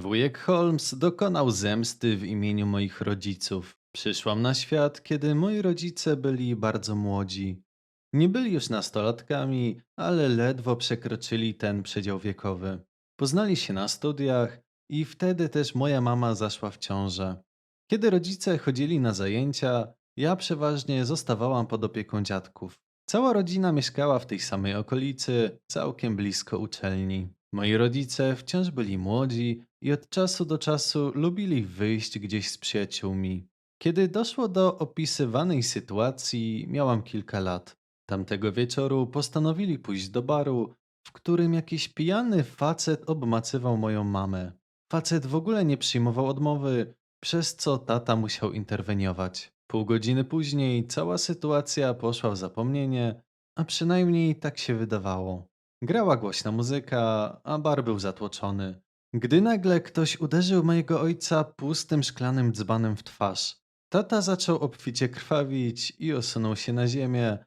Wujek Holmes dokonał zemsty w imieniu moich rodziców. Przyszłam na świat, kiedy moi rodzice byli bardzo młodzi. Nie byli już nastolatkami, ale ledwo przekroczyli ten przedział wiekowy. Poznali się na studiach i wtedy też moja mama zaszła w ciążę. Kiedy rodzice chodzili na zajęcia, ja przeważnie zostawałam pod opieką dziadków. Cała rodzina mieszkała w tej samej okolicy, całkiem blisko uczelni. Moi rodzice wciąż byli młodzi i od czasu do czasu lubili wyjść gdzieś z przyjaciółmi. Kiedy doszło do opisywanej sytuacji, miałam kilka lat. Tamtego wieczoru postanowili pójść do baru, w którym jakiś pijany facet obmacywał moją mamę. Facet w ogóle nie przyjmował odmowy, przez co tata musiał interweniować. Pół godziny później cała sytuacja poszła w zapomnienie, a przynajmniej tak się wydawało. Grała głośna muzyka, a bar był zatłoczony. Gdy nagle ktoś uderzył mojego ojca pustym szklanym dzbanem w twarz. Tata zaczął obficie krwawić i osunął się na ziemię,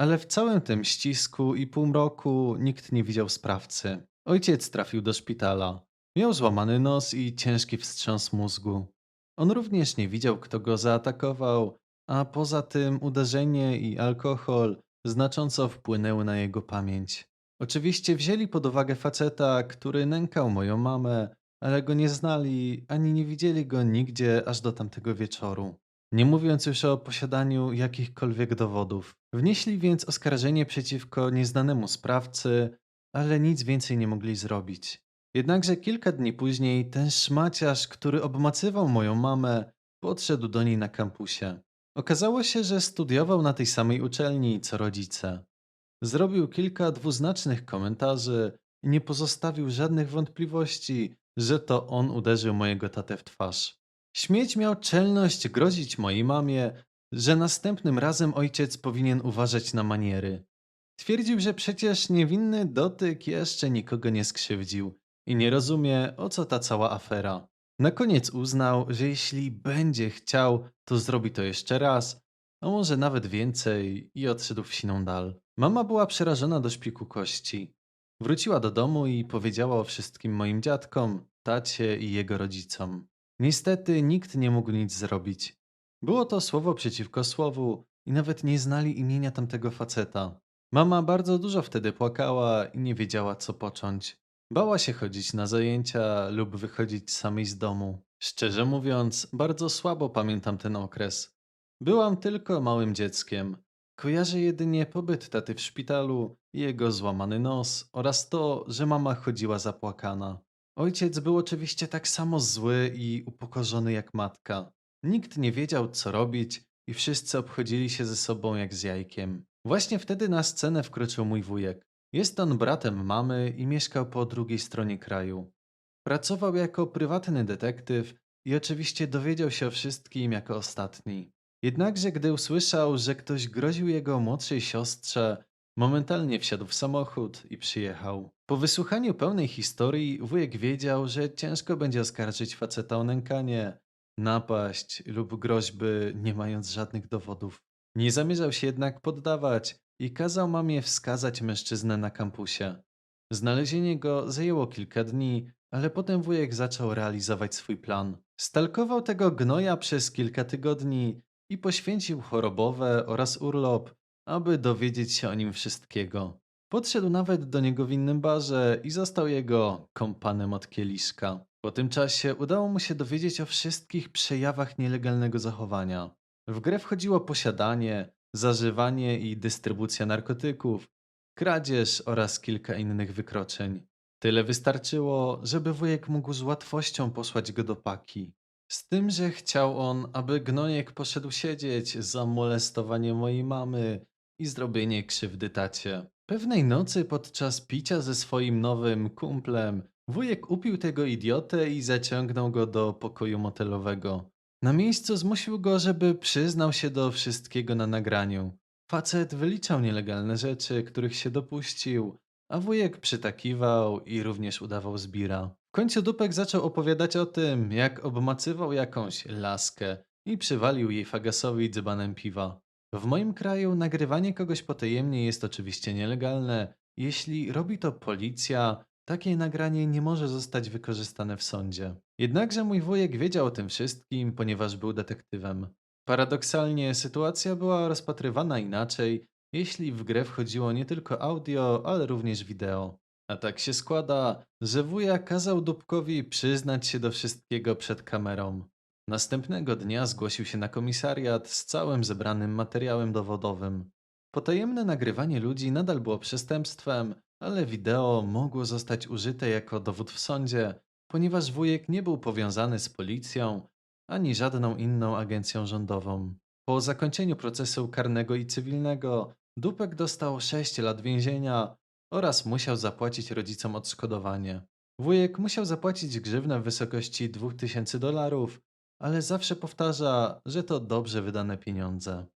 ale w całym tym ścisku i półmroku nikt nie widział sprawcy. Ojciec trafił do szpitala. Miał złamany nos i ciężki wstrząs mózgu. On również nie widział, kto go zaatakował, a poza tym uderzenie i alkohol znacząco wpłynęły na jego pamięć. Oczywiście wzięli pod uwagę faceta, który nękał moją mamę, ale go nie znali ani nie widzieli go nigdzie aż do tamtego wieczoru. Nie mówiąc już o posiadaniu jakichkolwiek dowodów. Wnieśli więc oskarżenie przeciwko nieznanemu sprawcy, ale nic więcej nie mogli zrobić. Jednakże kilka dni później ten szmaciarz, który obmacywał moją mamę, podszedł do niej na kampusie. Okazało się, że studiował na tej samej uczelni co rodzice. Zrobił kilka dwuznacznych komentarzy i nie pozostawił żadnych wątpliwości, że to on uderzył mojego tatę w twarz. Śmieć miał czelność grozić mojej mamie, że następnym razem ojciec powinien uważać na maniery. Twierdził, że przecież niewinny dotyk jeszcze nikogo nie skrzywdził i nie rozumie, o co ta cała afera. Na koniec uznał, że jeśli będzie chciał, to zrobi to jeszcze raz, a może nawet więcej i odszedł w siną dal. Mama była przerażona do szpiku kości. Wróciła do domu i powiedziała o wszystkim moim dziadkom, tacie i jego rodzicom. Niestety nikt nie mógł nic zrobić. Było to słowo przeciwko słowu i nawet nie znali imienia tamtego faceta. Mama bardzo dużo wtedy płakała i nie wiedziała co począć. Bała się chodzić na zajęcia lub wychodzić samej z domu. Szczerze mówiąc, bardzo słabo pamiętam ten okres. Byłam tylko małym dzieckiem. Kojarzę jedynie pobyt taty w szpitalu, jego złamany nos oraz to, że mama chodziła zapłakana. Ojciec był oczywiście tak samo zły i upokorzony jak matka. Nikt nie wiedział, co robić i wszyscy obchodzili się ze sobą jak z jajkiem. Właśnie wtedy na scenę wkroczył mój wujek. Jest on bratem mamy i mieszkał po drugiej stronie kraju. Pracował jako prywatny detektyw i oczywiście dowiedział się o wszystkim jako ostatni. Jednakże gdy usłyszał, że ktoś groził jego młodszej siostrze, momentalnie wsiadł w samochód i przyjechał. Po wysłuchaniu pełnej historii wujek wiedział, że ciężko będzie oskarżyć faceta o nękanie, napaść lub groźby, nie mając żadnych dowodów. Nie zamierzał się jednak poddawać i kazał mamie wskazać mężczyznę na kampusie. Znalezienie go zajęło kilka dni, ale potem wujek zaczął realizować swój plan. Stalkował tego gnoja przez kilka tygodni i poświęcił chorobowe oraz urlop, aby dowiedzieć się o nim wszystkiego. Podszedł nawet do niego w innym barze i został jego kompanem od kieliszka. Po tym czasie udało mu się dowiedzieć o wszystkich przejawach nielegalnego zachowania. W grę wchodziło posiadanie, zażywanie i dystrybucja narkotyków, kradzież oraz kilka innych wykroczeń. Tyle wystarczyło, żeby wujek mógł z łatwością posłać go do paki. Z tym, że chciał on, aby gnojek poszedł siedzieć za molestowanie mojej mamy i zrobienie krzywdy tacie. Pewnej nocy podczas picia ze swoim nowym kumplem, wujek upił tego idiotę i zaciągnął go do pokoju motelowego. Na miejscu zmusił go, żeby przyznał się do wszystkiego na nagraniu. Facet wyliczał nielegalne rzeczy, których się dopuścił, a wujek przytakiwał i również udawał zbira. Końcu Dupek zaczął opowiadać o tym, jak obmacywał jakąś laskę i przywalił jej fagasowi dzbanem piwa. W moim kraju nagrywanie kogoś potajemnie jest oczywiście nielegalne, jeśli robi to policja takie nagranie nie może zostać wykorzystane w sądzie. Jednakże mój wujek wiedział o tym wszystkim, ponieważ był detektywem. Paradoksalnie sytuacja była rozpatrywana inaczej, jeśli w grę wchodziło nie tylko audio, ale również wideo. A tak się składa, że wuja kazał Dubkowi przyznać się do wszystkiego przed kamerą. Następnego dnia zgłosił się na komisariat z całym zebranym materiałem dowodowym. Potajemne nagrywanie ludzi nadal było przestępstwem, ale wideo mogło zostać użyte jako dowód w sądzie, ponieważ wujek nie był powiązany z policją ani żadną inną agencją rządową. Po zakończeniu procesu karnego i cywilnego, Dupek dostał 6 lat więzienia oraz musiał zapłacić rodzicom odszkodowanie. Wujek musiał zapłacić grzywnę w wysokości 2000 dolarów, ale zawsze powtarza, że to dobrze wydane pieniądze.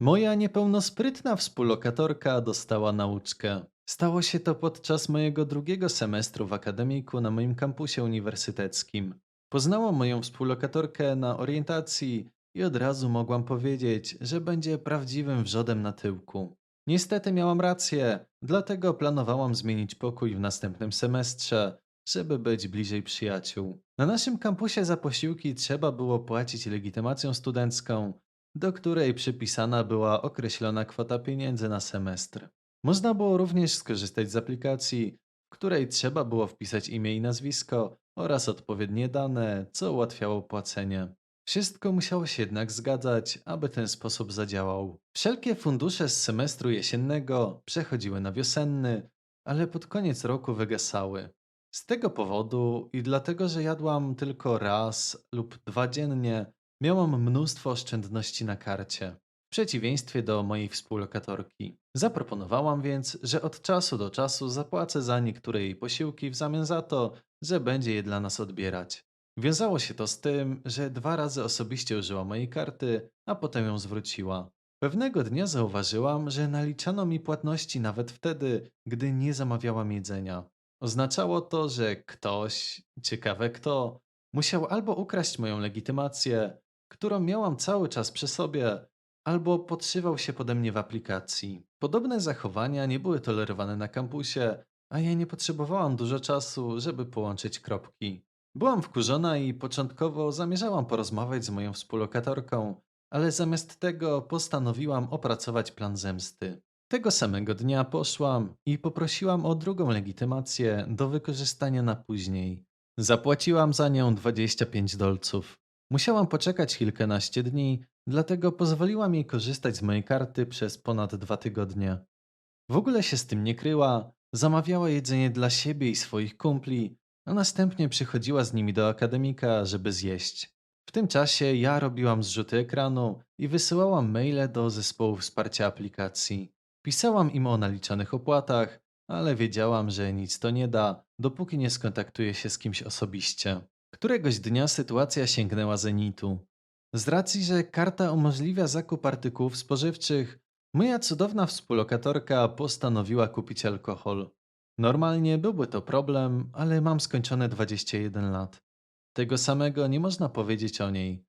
Moja niepełnosprytna współlokatorka dostała nauczkę. Stało się to podczas mojego drugiego semestru w akademiku na moim kampusie uniwersyteckim. Poznałam moją współlokatorkę na orientacji i od razu mogłam powiedzieć, że będzie prawdziwym wrzodem na tyłku. Niestety miałam rację, dlatego planowałam zmienić pokój w następnym semestrze, żeby być bliżej przyjaciół. Na naszym kampusie za posiłki trzeba było płacić legitymacją studencką, do której przypisana była określona kwota pieniędzy na semestr. Można było również skorzystać z aplikacji, w której trzeba było wpisać imię i nazwisko oraz odpowiednie dane, co ułatwiało płacenie. Wszystko musiało się jednak zgadzać, aby ten sposób zadziałał. Wszelkie fundusze z semestru jesiennego przechodziły na wiosenny, ale pod koniec roku wygasały. Z tego powodu i dlatego, że jadłam tylko raz lub dwa dziennie, miałam mnóstwo oszczędności na karcie. W przeciwieństwie do mojej współlokatorki. Zaproponowałam więc, że od czasu do czasu zapłacę za niektóre jej posiłki w zamian za to, że będzie je dla nas odbierać. Wiązało się to z tym, że dwa razy osobiście użyła mojej karty, a potem ją zwróciła. Pewnego dnia zauważyłam, że naliczano mi płatności nawet wtedy, gdy nie zamawiałam jedzenia. Oznaczało to, że ktoś, ciekawe kto, musiał albo ukraść moją legitymację, którą miałam cały czas przy sobie, albo podszywał się pode mnie w aplikacji. Podobne zachowania nie były tolerowane na kampusie, a ja nie potrzebowałam dużo czasu, żeby połączyć kropki. Byłam wkurzona i początkowo zamierzałam porozmawiać z moją współlokatorką, ale zamiast tego postanowiłam opracować plan zemsty. Tego samego dnia poszłam i poprosiłam o drugą legitymację do wykorzystania na później. Zapłaciłam za nią 25 dolców. Musiałam poczekać kilkanaście dni, dlatego pozwoliłam jej korzystać z mojej karty przez ponad dwa tygodnie. W ogóle się z tym nie kryła, zamawiała jedzenie dla siebie i swoich kumpli, a następnie przychodziła z nimi do akademika, żeby zjeść. W tym czasie ja robiłam zrzuty ekranu i wysyłałam maile do zespołu wsparcia aplikacji. Pisałam im o naliczanych opłatach, ale wiedziałam, że nic to nie da, dopóki nie skontaktuję się z kimś osobiście. Któregoś dnia sytuacja sięgnęła zenitu. Z racji, że karta umożliwia zakup artykułów spożywczych, moja cudowna współlokatorka postanowiła kupić alkohol. Normalnie byłby to problem, ale mam skończone 21 lat. Tego samego nie można powiedzieć o niej.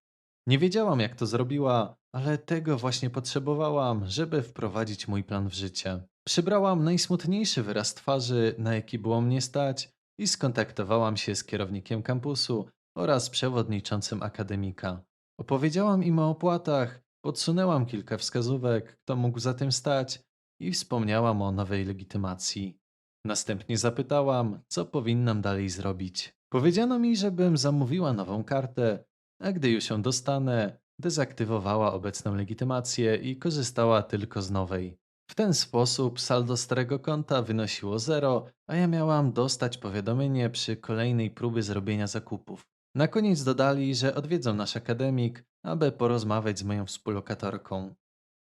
Nie wiedziałam, jak to zrobiła, ale tego właśnie potrzebowałam, żeby wprowadzić mój plan w życie. Przybrałam najsmutniejszy wyraz twarzy, na jaki było mnie stać, i skontaktowałam się z kierownikiem kampusu oraz przewodniczącym akademika. Opowiedziałam im o opłatach, podsunęłam kilka wskazówek, kto mógł za tym stać i wspomniałam o nowej legitymacji. Następnie zapytałam, co powinnam dalej zrobić. Powiedziano mi, żebym zamówiła nową kartę, a gdy już ją dostanę, dezaktywowała obecną legitymację i korzystała tylko z nowej. W ten sposób saldo starego konta wynosiło zero, a ja miałam dostać powiadomienie przy kolejnej próbie zrobienia zakupów. Na koniec dodali, że odwiedzą nasz akademik, aby porozmawiać z moją współlokatorką.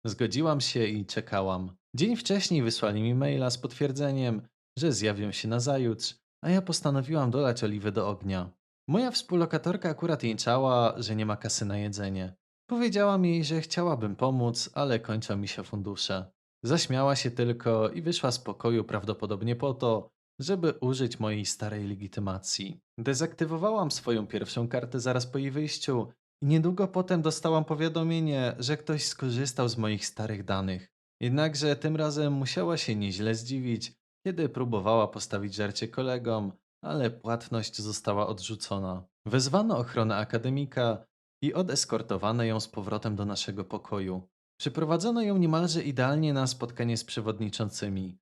Zgodziłam się i czekałam. Dzień wcześniej wysłali mi maila z potwierdzeniem, że zjawią się nazajutrz, a ja postanowiłam dolać oliwy do ognia. Moja współlokatorka akurat jęczała, że nie ma kasy na jedzenie. Powiedziałam jej, że chciałabym pomóc, ale kończą mi się fundusze. Zaśmiała się tylko i wyszła z pokoju prawdopodobnie po to, żeby użyć mojej starej legitymacji. Dezaktywowałam swoją pierwszą kartę zaraz po jej wyjściu i niedługo potem dostałam powiadomienie, że ktoś skorzystał z moich starych danych. Jednakże tym razem musiała się nieźle zdziwić, kiedy próbowała postawić żarcie kolegom, ale płatność została odrzucona. Wezwano ochronę akademika i odeskortowano ją z powrotem do naszego pokoju. Przyprowadzono ją niemalże idealnie na spotkanie z przewodniczącymi.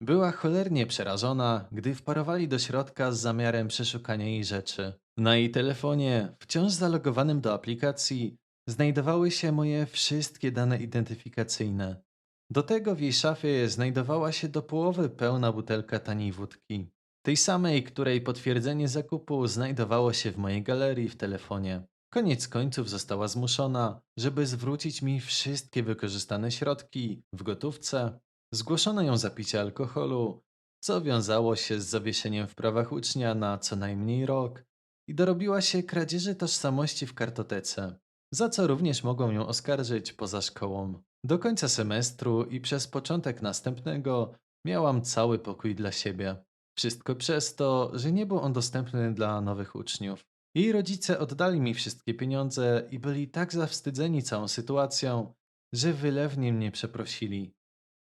Była cholernie przerażona, gdy wparowali do środka z zamiarem przeszukania jej rzeczy. Na jej telefonie, wciąż zalogowanym do aplikacji, znajdowały się moje wszystkie dane identyfikacyjne. Do tego w jej szafie znajdowała się do połowy pełna butelka taniej wódki. Tej samej, której potwierdzenie zakupu znajdowało się w mojej galerii w telefonie. Koniec końców została zmuszona, żeby zwrócić mi wszystkie wykorzystane środki w gotówce. Zgłoszono ją za picie alkoholu, co wiązało się z zawieszeniem w prawach ucznia na co najmniej rok i dorobiła się kradzieży tożsamości w kartotece, za co również mogą ją oskarżyć poza szkołą. Do końca semestru i przez początek następnego miałam cały pokój dla siebie. Wszystko przez to, że nie był on dostępny dla nowych uczniów. Jej rodzice oddali mi wszystkie pieniądze i byli tak zawstydzeni całą sytuacją, że wylewnie mnie przeprosili.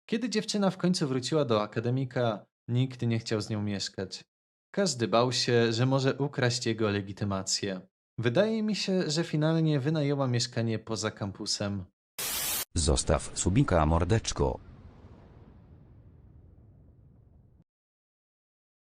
Kiedy dziewczyna w końcu wróciła do akademika, nikt nie chciał z nią mieszkać. Każdy bał się, że może ukraść jego legitymację. Wydaje mi się, że finalnie wynajęła mieszkanie poza kampusem. Zostaw subika mordeczko.